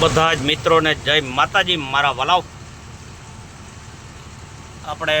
બધા જ મિત્રોને જય માતાજી, મારા વલાવ. આપણે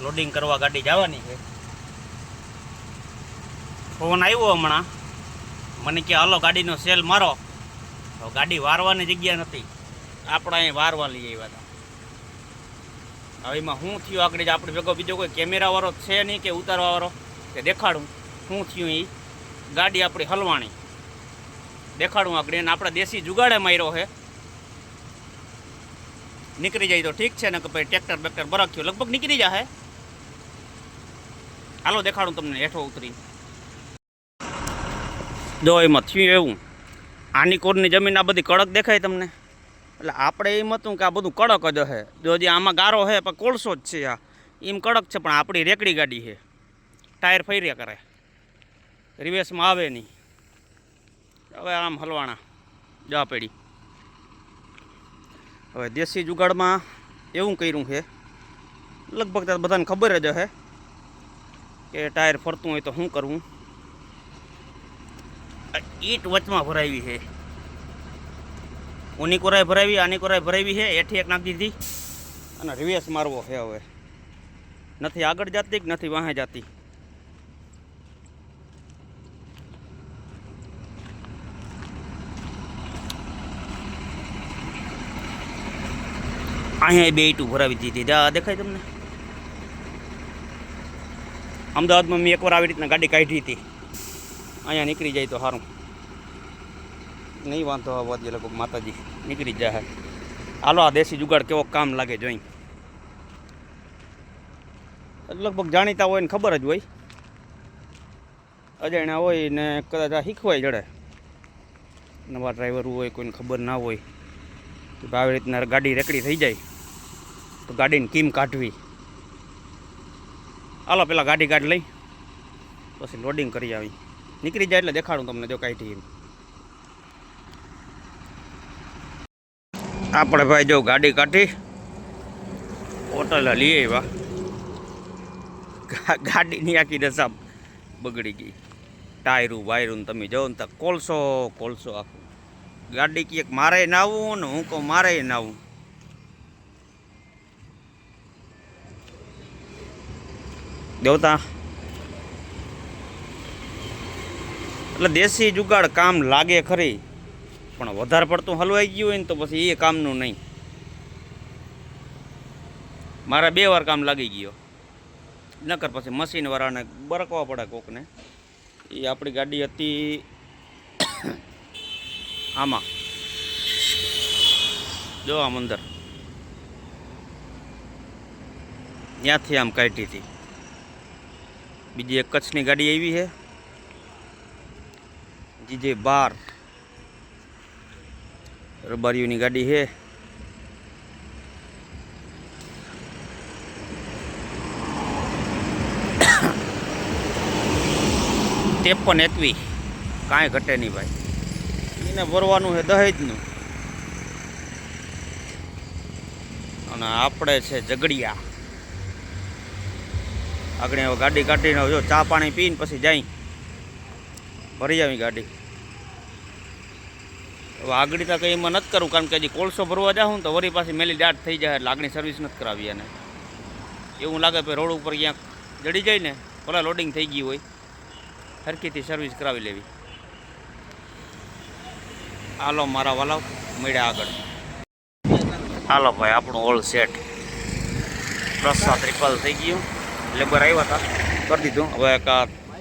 લોડિંગ કરવા ગાડી જવાની છે. ફોન આવ્યો હમણાં. મને કે, હાલો, ગાડીનો સેલ મારો. તો ગાડી વારવાની જગ્યા નથી. આપણે અહીં વારવા લઈ આવ્યા હતા. હવે એમાં શું થયું આગળ? આપણે ભેગો બીજો કોઈ કેમેરાવાળો છે નહીં કે ઉતારવાવાળો કે દેખાડું. શું થયું એ ગાડી આપણી હલવાણી. દેખાડું આગળ એને આપણે દેશી જુગાડે માર્યો છે. નીકળી જાય તો ઠીક છે ને કે ભાઈ ટ્રેક્ટર બેક્ટર બરાખ્યું લગભગ નીકળી જાય. હાલો, દેખાડું તમને હેઠો ઉતરી જો એમાં થયું એવું. આની કોરની જમીન આ બધી કડક દેખાય તમને. એટલે આપણે એમ હતું કે આ બધું કડક જ હશે જો જે આમાં ગારો છે, પણ કોળસો જ છે આ. એમ કડક છે, પણ આપણી રેકડી ગાડી છે. ટાયર ફર્યા કરે. રિવેસમાં આવે નહીં. હવે આમ હલવાણા, જા પડી હવે દેશી જુગાડમાં એવું કર્યું છે, લગભગ ત્યાં બધાને ખબર જ હશે કે ટાયર ફરતું હોય તો શું કરવું? ઈટ વચમાં ભરાવી છે. ઓની કોરાય ભરાવી, આની કોરાય ભરાવી છે, એઠી એક નાખી દીધી. અને રિવેસ મારવો છે હવે. નથી આગળ જાતી કે નથી વાહે જાતી? અહીંયા બે ઈટું ભરાવી દીધી. આ દેખાય તમને? અમદાવાદમાં મેં એકવાર આવી રીતના ગાડી કાઢી હતી. અહીંયા નીકળી જાય તો સારું નહીં વાંધો આવવા દે લોકો માતાજી, નીકળી જાય. હાલો, આ દેશી જુગાડ કેવો કામ લાગે જોઈ. લગભગ જાણીતા હોય ને ખબર જ હોય. અજાણ્યા હોય ને કદાચ આ શીખવાય જડે. નવા ડ્રાઈવર હોય, કોઈને ખબર ના હોય. આવી રીતના ગાડી રેકડી થઈ જાય. તો ગાડીની કીમ કાઢવી. હાલો, પેલા ગાડી ગાડી લઈ. પછી લોડિંગ કરી આવી. નીકળી જાય એટલે દેખાડું તમને જો એમ આપણે ભાઈ જો ગાડી કાઢી. હોટલ લઈ આવ્યા. ગાડીની આખી દશા બગડી ગઈ. ટાયરું, વાયરું તમે જો ને તો કોલસો કોલસો આખું. ગાડી કીએ મારે ના આવું ને હું કહું મારે ના આવું દેવતા. એટલે દેશી જુગાડ કામ લાગે ખરી, પણ વધારે પડતું હલવાઈ ગયું હોય ને તો પછી એ કામનું નહીં. મારા બે વાર કામ લાગી ગયો. નકર પછી મશીનવાળાને બરકવા પડે કોકને. એ આપણી ગાડી હતી, આમાં જો આમ અંદર. ત્યાંથી આમ કાઢી હતી. બીજી એક કચ્છની ગાડી આવી છે. જીજે બાર. રબારીઓની ગાડી છે. ત્રેપન એકવી. કાંઈ ઘટે નહીં ભાઈ. એને ભરવાનું છે દહેજનું. અને આપણે છે ઝઘડિયા. આગળ હવે ગાડી કાઢીને જો ચા પાણી પીને પછી જાય. ભરી આવી ગાડી. હવે આગળ તો કંઈ એમાં નથી કરું, કારણ કે હજી કોલસો ભરવા જાઉં ને તો વળી પાછી મેલી દાટ થઈ જાય એટલે સર્વિસ નથી કરાવી એને. એવું લાગે કે રોડ ઉપર ક્યાંક જડી જાય ને, ભલે લોડિંગ થઈ ગયું હોય. હરખીથી સર્વિસ કરાવી લેવી. હાલો, મારા વાલા, મળ્યા આગળ. હાલો ભાઈ, આપણું ઓલ સેટ પ્રસાદ રિપલ થઈ ગયું. લેબર આવ્યા હતા. કરી દીધું. હવે એક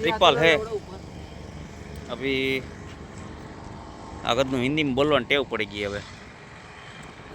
ત્રિપાલ હે. અભી આગળનું હિન્દીમાં બોલવાની ટેવ પડી ગઈ હવે.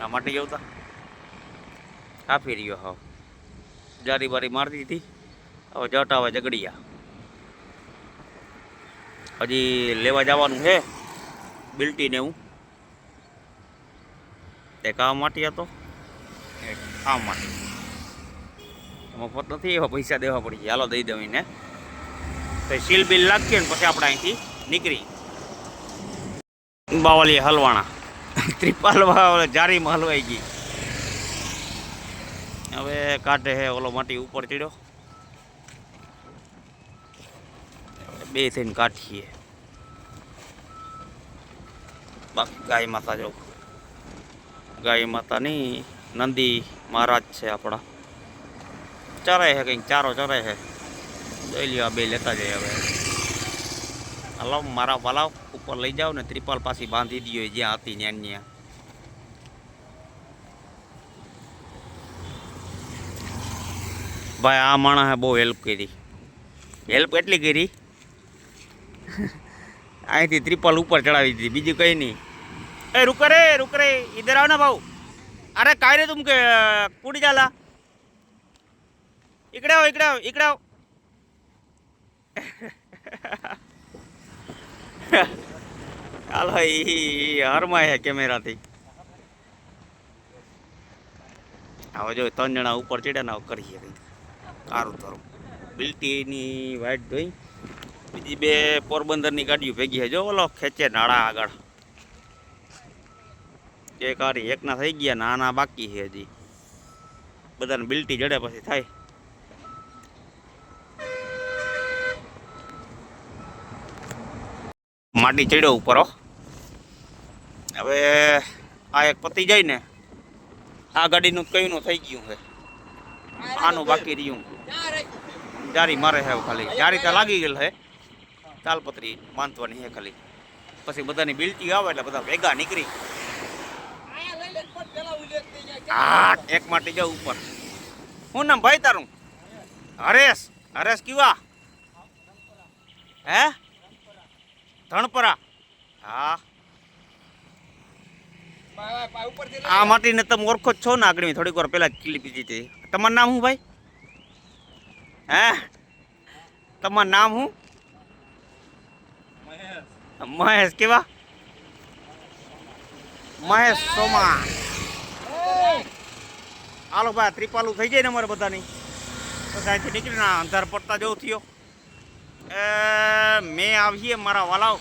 આ માટે જવતા કાપી રહ્યો હાવ. જારી બારી મારતી હતી. હવે જટ આવે ઝઘડિયા હજી લેવા જવાનું છે બિલ્ટી ને હું તે કામ માટે હતો. કામ માટે. મફત નથી, એવા પૈસા દેવા પડી જાય હાલો, દઈ દઉં એને. તો સીલ બિલ લાગશે ને પછી આપણે અહીંથી નીકળી. બાવલી હલવાણા. ત્રિપાલ જારીમાં હલવાઈ ગઈ. હવે કાઢે હે ઓલો માટી ઉપર ચડ્યો. બે થઈને કાઢીએ બાકી ગાય માતા જો. ગાય માતાની નંદી મહારાજ છે આપણા. चरे रहे हैं कहीं चारों चल रहे ले लिया बे लेता जाए अब अलाव मारा वालाव ऊपर ले जाओ ना त्रिपाल पास ही दियो जी आती नैनिया भाई आ मणा है बहुत हेल्प करी हेल्प एटली करी अँ थी त्रिपल ऊपर चढ़ा दी थी बीजू कहीं नहीं रुक रे रुक रे इधर आओ ना भाऊ अरे कह रहे तुम कूड़ी जाला इकडे आहो इकडे आहो इकडे आहो હાલો ઈ હરમાય છે કેમેરાથી હવે જો ત્રણ જણા ઉપર ચડ્યા ને કરીએ કંઈક સારું તારું બિલ્ટીની વાઇટ જોઈ બીજી બે પોરબંદરની ગાડીઓ ભેગી છે જો ઓલો ખેંચે નાળા આગળ એક હારી એકના થઈ ગયા નાના બાકી છે હજી બધાને બિલ્ટી જડે પછી થાય માટી ચડ્યો ઉપર હવે આ એક પતી જાય ને, આ ગાડીનું કઈનું થઈ ગયું છે. આનું બાકી રહ્યું. જારી મારે છે ખાલી. જારી તો લાગી ગયેલ છે. તાલપત્રી બાંધવાની છે ખાલી. પછી બધાની બિલ્ટી આવે એટલે બધા ભેગા નીકળી. આ એક માટે જાઉં ઉપર. શું નામ ભાઈ તારું? હરેશ. હરેશ, કેવા? હે? ધણપરા. હા. આ માટીને તમે ઓળખો જ છો ને આગળ થોડીક વાર પહેલાં જ કિલી પીધી હતી. તમારું નામ શું ભાઈ? હે? તમારું નામ શું? મહેશ. કેવા? મહેશ સોમા હાલો ભાઈ ત્રિપાલું થઈ જાય ને અમારે બધાની. તો અહીંથી નીકળીને આ અંધાર પડતા જવું થયો. મેં આવીએ મારા વાલાવ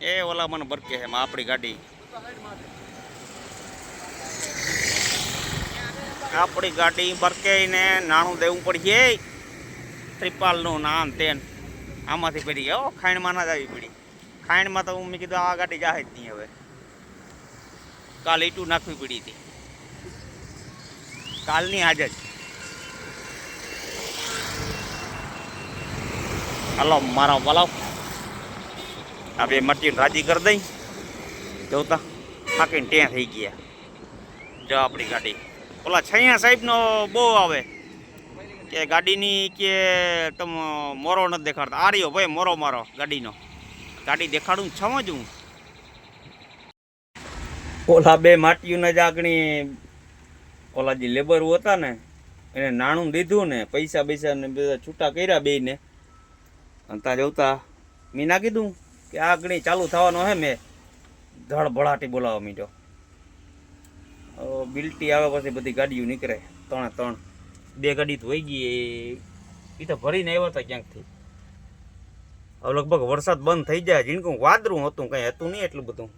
એ ઓલા મને બરકે છે આપણી ગાડી. આપણી ગાડી બરકે ને નાણું દેવું પડશે. ત્રિપાલનું નામ તેન. આમાંથી પડી ગયો ખાઈણમાં ના જ આવી પડી. ખાઈણમાં તો હું મેં કીધું આ ગાડી જાહે જ નહીં હવે. કાલ ઈટું નાખવી પડી હતી. કાલની આજે હાલો, મારા વલાવ. આ બે મટીને રાજી કરી દઈ. જોતા થાકીને ત્યાં થઈ ગયા. જો આપણી ગાડી. ઓલા છૈયા સાહેબનો બહુ આવે. કે ગાડીની કે તમે મોરો નથી દેખાડતા. આ રહ્યો ભાઈ, મોરો મારો, ગાડીનો. ગાડી દેખાડું છમ જ હું ઓલા બે માટીઓના જ આગણી ઓલા જે લેબર હતા ને, એને નાણું દીધું ને પૈસા પૈસા ને બધા છૂટા કર્યા બેયને. અને ત્યાં જવતા મેં ના કીધું કે આ ગણી ચાલુ થવાનો હે મેં. ધડ ભળાટી બોલાવવા મીઠો બિલ્ટી આવે પછી બધી ગાડીઓ નીકળે, ત્રણે ત્રણ. બે ગાડી વહી ગઈ એ. તો ભરીને આવ્યા હતા ક્યાંકથી? હવે લગભગ વરસાદ બંધ થઈ જાય, જીણકું વાદળું હતું, કંઈ હતું નહીં એટલું બધું.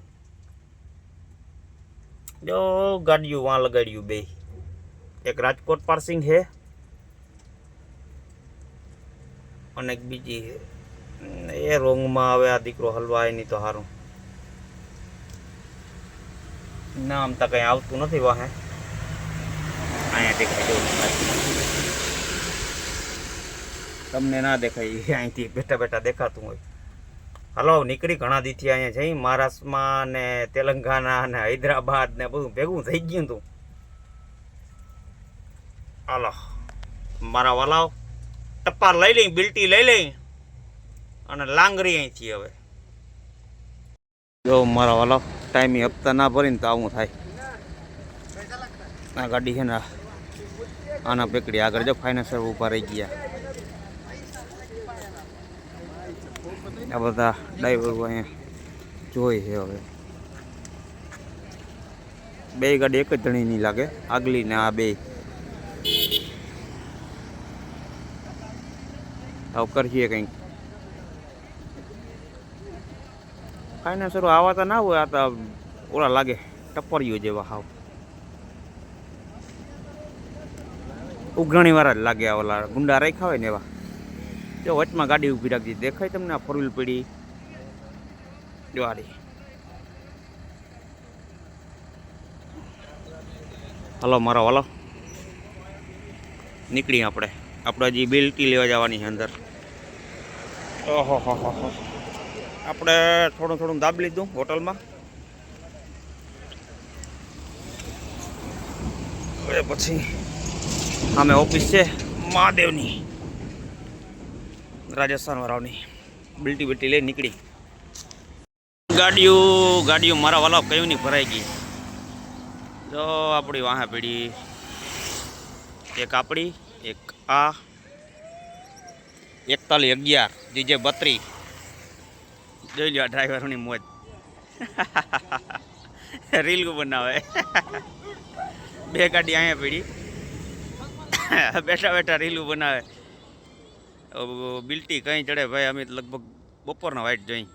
જો ગાડીઓ વાં લગાડ્યું બે. એક રાજકોટ પાર્સિંગ છે અને બીજી એ રોંગમાં આવે આ દીકરો હલવાય નહીં તો સારું ના, આમ તો કંઈ આવતું નથી વાહે. અહીંયા દેખાય તમને ના દેખાય અહીંથી બેઠા બેઠા દેખાતું હોય. હલો નીકળી, ઘણા દીથી અહીંયા જઈ, મહારાષ્ટ્રમાં ને તેલંગાણા ને હૈદરાબાદ ને બધું ભેગું થઈ ગયું તું. હાલો, મારા વાલાવ ટપ્પા લઈ લઈ, બિલ્ટી લઈ લઈ અને લાંગરી અહીંથી હવે. જો મારા વાલા ટાઈમે હપ્તા ના ભરીને તો આવું થાય. આ ગાડી છે ને. આના પેકડી આગળ જો ફાઇનાન્સર ઊભા રહી ગયા. આ બધા ડ્રાઈવરો અહીંયા જોઈ છે હવે. બે ગાડી એક જ ધણી નહીં લાગે, આગલી ને આ બે. આવું કરીએ કંઈક. કાંઈ ફાઇનાન્સરો આવા તો ના હોય, આ તો ઓલા લાગે, ટપરીઓ જેવા હાવ. ઉઘરાણી વાળા જ લાગે ઓલા ગુંડા રાખ્યા હોય ને એવા. જો વચમાં ગાડી ઊભી રાખી દેખાય તમને આ ફોર વ્હીલ પડી? જો હલો, મારો હલો નીકળી આપણે. આપણે હજી બિલ્ટી લેવા જવાની છે અંદર. ઓહો આપણે થોડું થોડું દાબ લીધું હોટલમાં. હવે પછી અમે ઓફિસ છે મહાદેવની, રાજસ્થાન વાળાની બિલ્ટી બિલ્ટી લઈ નીકળી. ગાડીઓ ગાડીઓ મારા વાલા કયું નહીં ભરાઈ ગઈ. જો આપણી વાહે પીડી એક આપણી, એક આ. એકતાલીસ અગિયાર જીજે બત્રી જોઈ લો ડ્રાઈવરોની મોજ. રીલ બનાવે. બે ગાડી અહીંયા પીડી. બેઠા બેઠા રીલું બનાવે. બિલ્ટી કંઈ ચડે ભાઈ, અમે લગભગ બપોરના વાઇટ જોઈ.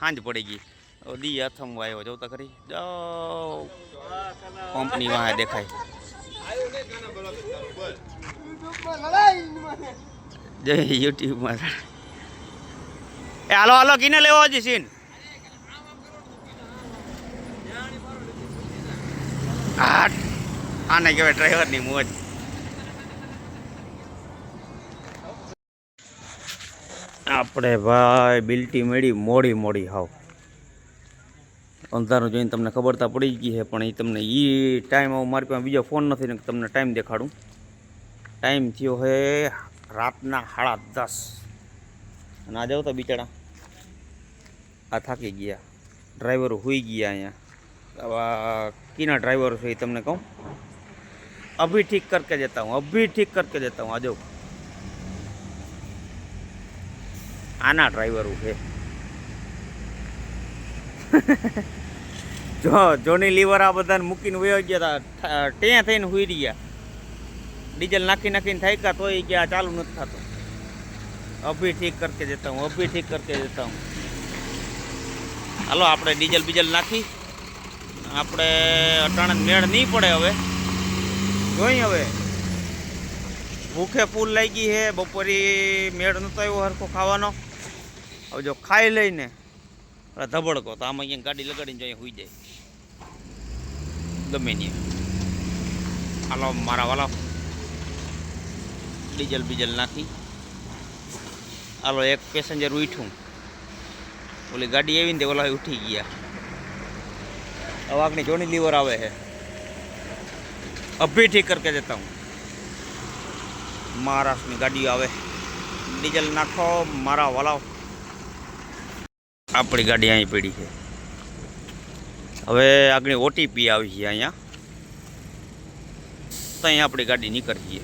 સાંજ પડી ગઈ. દી અથમ આવ્યો જોતા ખરી. જાઓ. કંપની વાહે દેખાય. જય યુટ્યુબમાં. એ હાલો હાલો, કિને લેવો હજી સીન. આને કહેવાય ડ્રાઈવરની મોજ. આપણે ભાઈ બિલ્ટી મેળી, મોડી મોડી હાવ. અંધારું જોઈને તમને ખબર તો પડી ગઈ છે પણ એ તમને એ ટાઈમ આવું મારી પાસે બીજો ફોન નથી ને તમને ટાઈમ દેખાડું. ટાઈમ થયો છે રાતના સાડા દસ. અને આ જાઉં તો બિચારા. આ થાકી ગયા. ડ્રાઈવર હોઈ ગયા અહીંયા. હવે કીના ડ્રાઈવર છે એ તમને કહું. અભી ઠીક કરકે જતા હું, અભી ઠીક કરકે જતા હું. આ જાઉં આના ડ્રાઈવર છે. જો, જોની લીવર આ બધાને મૂકીને વયો ગયા હતા ટે થઈને હુઈ રહ્યા. ડીઝલ નાખી નાખીને થાક્યા તોય એ આ ચાલુ નથી થતું. અભી ઠીક કરકે જતા હું, અભી ઠીક કરકે જતા હું. હાલો, આપણે ડીઝલ બીજલ નાખી. આપણે અટાણે મેળ નહીં પડે હવે. જોઈ હવે. ભૂખે ફૂલ લાગી છે બપોરી મેળ નહોતો આવ્યો હરખો ખાવાનો. હવે જો ખાઈ લઈને ધબડકો, તો આમાં અહીંયા ગાડી લગાડીને જોઈએ હોઈ જાય. ગમે નહીં હાલો, મારા વાલા. ડીઝલ બીજલ નાખી. હાલો, એક પેસેન્જર ઉઠ્યું. ઓલી ગાડી આવીને તે ઓલા ઉઠી ગયા. હવે આગળ જોની લીવર આવે છે. અભી ઠીક કરકે જતા હું. મહારાષ્ટ્રની ગાડીઓ આવે. ડીઝલ નાખો, મારા વાલાવ આપણી ગાડી અહીં પડી છે. હવે આગળ ઓટીપી આવી છે અહીંયા. તો અહીં આપણી ગાડી નીકળીએ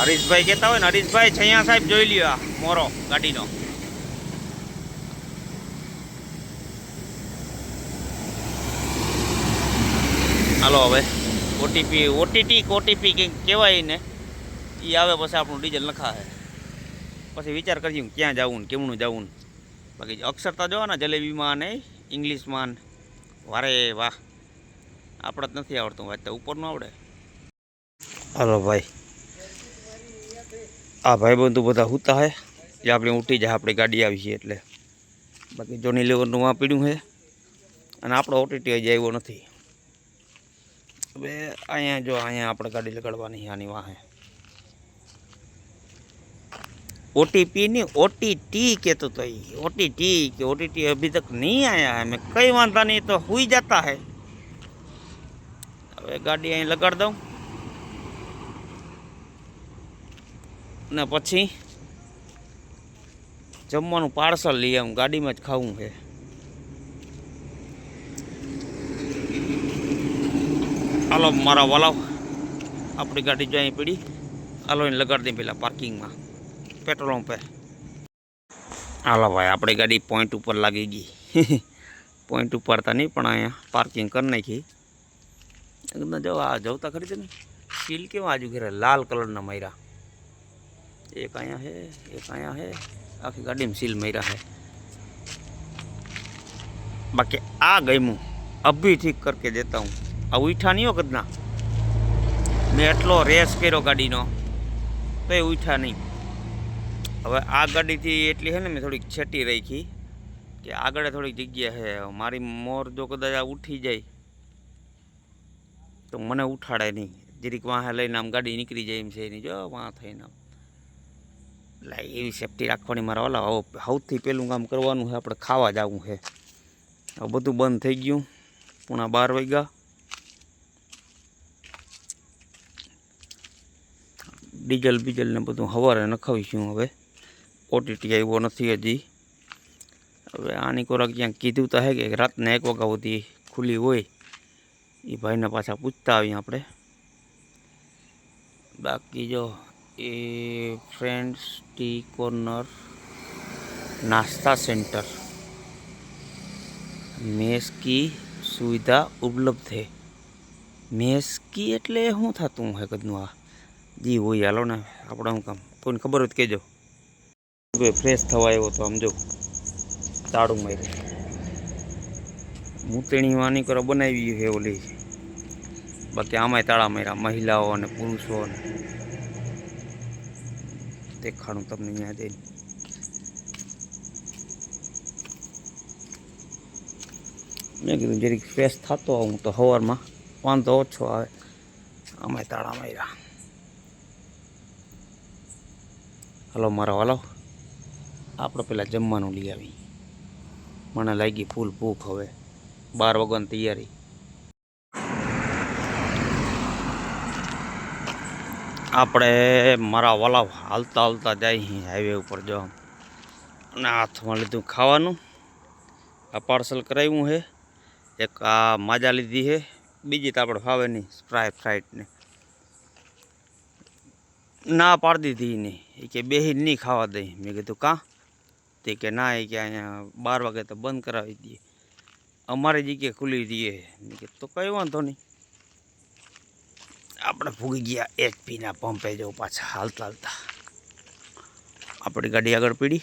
હરીશભાઈ કહેતા હોય ને, હરીશભાઈ છૈયા સાહેબ જોઈ લ્યો આ મોરો ગાડીનો. હાલો હવે ઓટીપી ઓટીટી ઓટીપી કંઈક કહેવાય ને એ આવે પછી આપણું ડીઝલ નખાશે. પછી વિચાર કરજો ક્યાં જવું ને, કેમનું જવું ને. બાકી અક્ષર તો જોવા ને, જલેબીમાં ને ઇંગ્લિશમાં ને, વારે વાહ. આપણે જ નથી આવડતું વાત તો ઉપરનું આવડે. હાલો ભાઈ. આ ભાઈબંધુ બધા હુતા હે જે આપણે ઉઠી જાય આપણી ગાડી આવી છે એટલે બાકી જોની લેવરનું વાં પીડ્યું છે અને આપણો ઓટીટી હજી આવ્યો નથી હવે અહીંયા જો અહીંયા આપણે ગાડી લગાડવાની છે આની વાહે ओटीपी नहीं ओटीटी कहते तो ये ओटीटी कि ओटीटी अभी तक नहीं आया है मैं कई वादा नहीं तो हुई जाता है હવે ગાડી અહીં લગાડ દઉં ને પછી જમવાનું પાર્સલ લઈ આવું, ગાડીમાં જ ખાવું છે. હાલો મારા વાલાવ આપણી ગાડી જો અહીં પડી. હાલો એને લગાડી દઈએ પહેલાં પાર્કિંગમાં. પેટ્રોલ પંપે હાલો ભાઈ, આપણી ગાડી પોઈન્ટ ઉપર લાગી ગઈ. પોઈન્ટ ઉપર તો નહીં, પણ અહીંયા પાર્કિંગ કરી નાખી. એકદમ જો આ જવતા ખરી છે ને? સીલ કેવા આજુ ઘરે? લાલ કલરના મયરા. એક અહીંયા હે એક અહીંયા હે આખી ગાડીમાં સીલ માર્યા હે બાકી આ ગમ્યું અભી ઠીક કરકે દેતા હું આ ઉઠા નહીં હો કદના મેં એટલો રેસ કર્યો ગાડીનો તો એ ઉઠા નહીં। હવે આ ગાડીથી એટલી છે ને મેં થોડીક છેટી રાખી કે આગળ થોડીક જગ્યા છે મારી મોર જો કદાચ આ ઉઠી જાય, તો મને ઉઠાડે નહીં. જરીક વાહે લઈને આમ ગાડી નીકળી જાય એમ છે એની જો વાં થઈને આમ. એટલે એવી સેફટી રાખવાની મારા ઓલા હવે સૌથી પહેલું કામ કરવાનું છે, આપણે ખાવા જવું છે. હવે બધું બંધ થઈ ગયું. પૂણા બાર વાગ્યા. ડીઝલ બીજલ ને બધું સવારે નખાવીશું હવે. ઓટીટી આવ્યો નથી હજી. હવે આની કોરાક ક્યાંક કીધું તો હે કે રાતના એક વાગ્યા સુધી ખુલ્લી હોય. એ ભાઈને પાછા પૂછતા આવીએ આપણે. બાકી જો એ ફ્રેન્ડ્સ ટી કોર્નર નાસ્તા સેન્ટર મેસ કી સુવિધા ઉપલબ્ધ છે મેસ કી એટલે શું થતું હે કદનું આ? જી, હોય, હાલો ને, આપણે શું કામ. કોઈને ખબર હોય કહેજો. ભાઈ ફ્રેશ થવા આવ્યો તો આમ જો, તાળું માર્યું. મૂતણી વાની કરો બનાવી છે ઓલી. બાકી આમાંય તાળા માર્યા, મહિલાઓ અને પુરુષો અને દેખાડું તમને અહીંયા જઈને મેં કીધું જરીક ફ્રેશ થતો હું તો હવારમાં વાંધો ઓછો આવે. અમે તાળા માર્યા. હલો, મારો હલો. આપણે પેલા જમવાનું લઈ આવી. મને લાગી ફૂલ ભૂખ હવે. બાર વાગ્યાની તૈયારી. આપણે મારા વલાવ હાલતા હાલતા જાય હાઈવે ઉપર જો. અને હાથમાં લીધું ખાવાનું. આ પાર્સલ કરાવ્યું છે. એક આ માજા લીધી છે. બીજી તો આપણે ફાવે નહીં સ્પ્રાઇટ ફ્રાઇટ ને પાડી દીધી નહીં એ કે બેહી નહીં ખાવા દઈ મેં કીધું, કાં? તે કે, ના. એ કે, અહીંયા બાર વાગે તો બંધ કરાવી દઈએ. અમારી જગ્યાએ ખુલ્લી દઈએ. મેં કીધું, તો કંઈ વાંધો નહીં. આપણે ભૂગી ગયા. એચપીના પંપે જો પાછા હાલતા હાલતા આપણી ગાડી આગળ પીડી.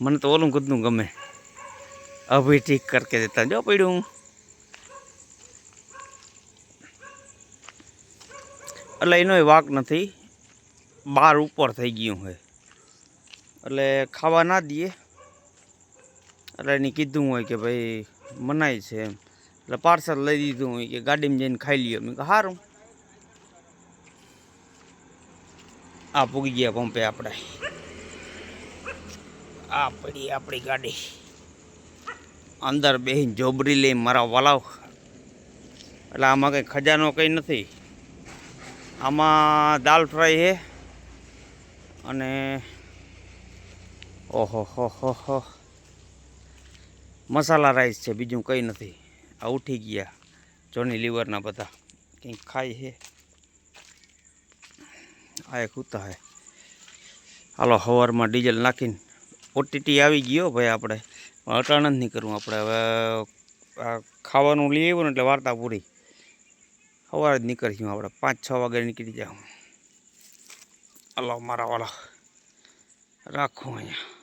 મને તો ઓલું કૂદનું ગમે. અભી ઠીક કરકે જતા જો પડ્યું એટલે એનો વાક નથી. બાર ઉપર થઈ ગયું હોય એટલે ખાવા ના દઈએ. એટલે એને કીધું હોય કે ભાઈ મનાય છે એમ. એટલે પાર્સલ લઈ દીધું હોય કે ગાડીમાં જઈને ખાઈ લઈએ મેં કહ્યું સારું આ પૂગી ગયા પંપે આપણે. આ પડી આપણી ગાડી. અંદર બેહીને જોબરી લઈ મારા વલાવ. એટલે આમાં કંઈ ખજાનો કંઈ નથી. આમાં દાલ ફ્રાય છે અને ઓહો, હો હો હો. મસાલા રાઈસ છે, બીજું કંઈ નથી. આ ઉઠી ગયા. જોની લીવરના બધા. કંઈક ખાય છે? આ એક ઉતા હે. હાલો સવારમાં ડીઝલ નાખીને ઓટીટી આવી ગયો ભાઈ આપણે. અટાણંદ નહીં કરવું આપણે. હવે ખાવાનું લઈ આવ્યું ને એટલે વાર્તા પૂરી. સવારે જ નીકળીશું આપણે. પાંચ છ વાગે નીકળી જાઉં. હાલો, મારા વાળા રાખો અહીંયા.